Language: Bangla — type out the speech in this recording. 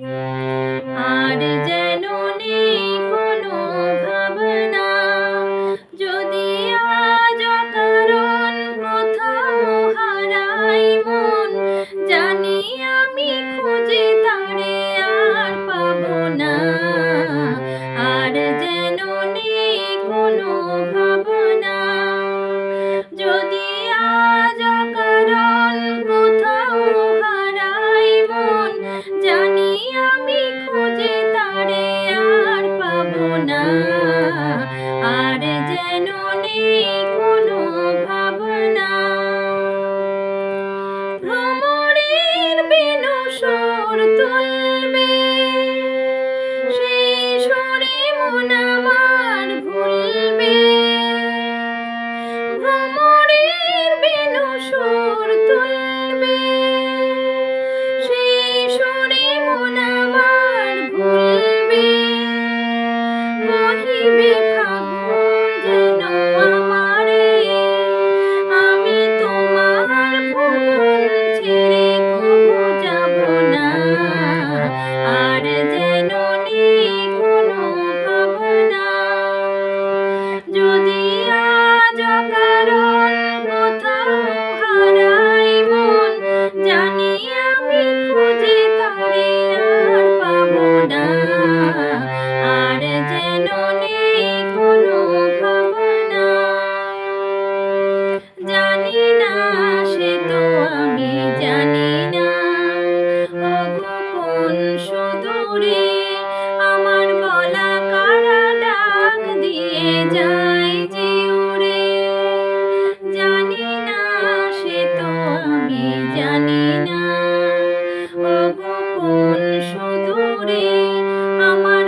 Yeah. যেন নেই কোনো ভাবনা। ভ্রমণের বিনসর তুলবে সেই সরে মন আমার ভুলবে। জানি না। ও কোন সুদূরে আমার